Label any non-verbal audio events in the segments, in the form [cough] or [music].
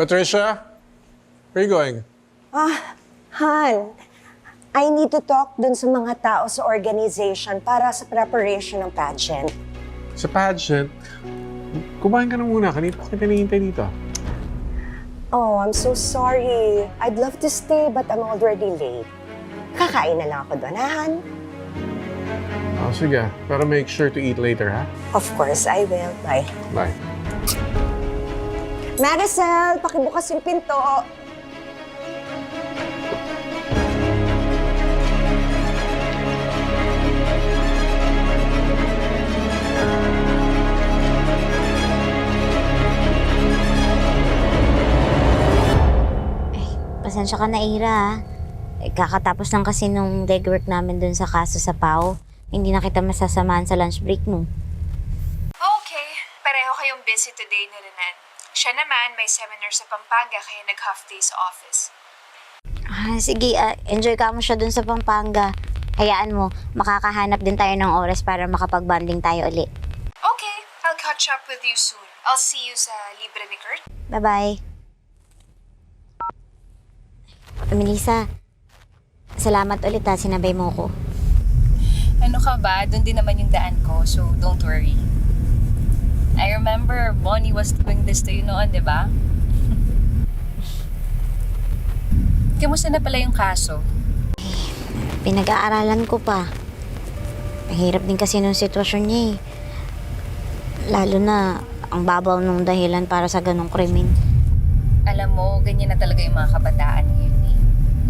Patricia? Where are you going? Ah, Han, I need to talk dun sa mga tao sa organization para sa preparation ng pageant. Sa pageant? Kumain ka na muna. Kanina pa kita hinihintay dito. Oh, I'm so sorry. I'd love to stay but I'm already late. Kakain na lang ako doon, ha, Han? Oh, sige. Pero make sure to eat later, ha? Of course, I will. Bye. Bye. Maricel, pakibukas yung pinto. Pasensya ka na, Ira. ah. Eh, kakatapos lang kasi nung legwork namin dun sa kaso sa PAO. Hindi na kita masasamahan sa lunch break mo. Okay, pareho kayong busy today ni Renan. Siya naman may seminar sa Pampanga kaya nag-half day sa office. Ah, sige, ah, enjoy ka mo siya dun sa Pampanga. Hayaan mo, makakahanap din tayo ng oras para makapag-bonding tayo uli. Okay, I'll catch up with you soon. I'll see you sa Libre ni Kurt. Bye-bye. Melissa, salamat ulit ha, sinabay mo ko. Ano ka ba? Doon din naman yung daan ko, so don't worry. I remember Bonnie was doing this to you noon, di ba? [laughs] Kamusta na pala yung kaso? Pinag-aaralan ko pa. Mahirap din kasi nung sitwasyon niya eh. Lalo na ang babaw nung dahilan para sa ganong krimen. Alam mo, ganyan na talaga yung mga kabataan ngayon eh.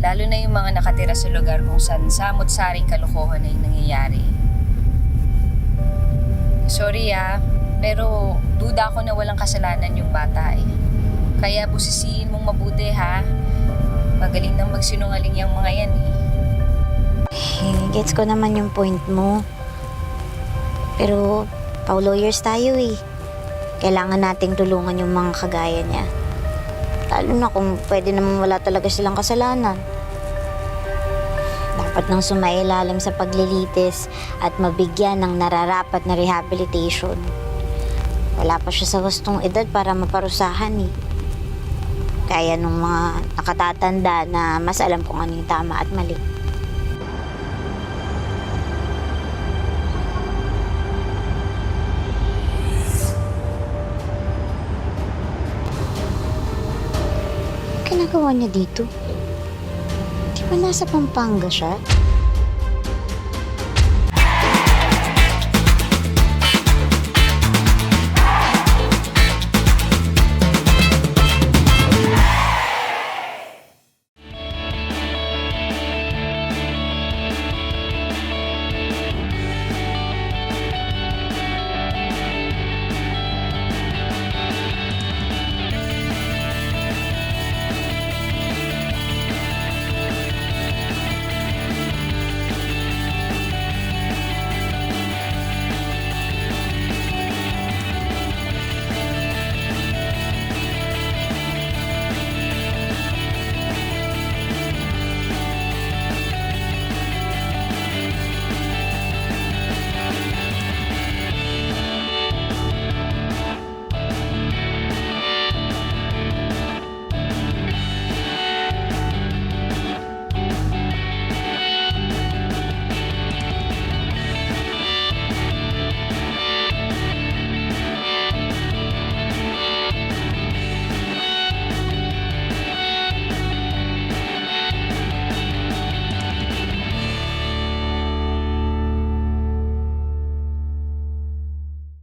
Lalo na yung mga nakatira sa lugar kung saan samot-saring kalokohan na yung nangyayari. Sorry ah, pero duda ako na walang kasalanan yung bata eh. Kaya busisiin mong mabuti ha. Magaling nang magsinungaling yung mga yan eh. Eh, gets ko naman yung point mo. Pero, pau lawyers tayo eh. Kailangan nating tulungan yung mga kagaya niya. Lalo na kung pwede naman wala talaga silang kasalanan. Dapat nang sumailalim sa paglilitis at mabigyan ng nararapat na rehabilitation. Wala pa siya sa wastong edad para maparusahan eh. Kaya nung mga nakatatanda na mas alam kung ano yung tama at mali. Anong niya dito? Di ba nasa Pampanga siya?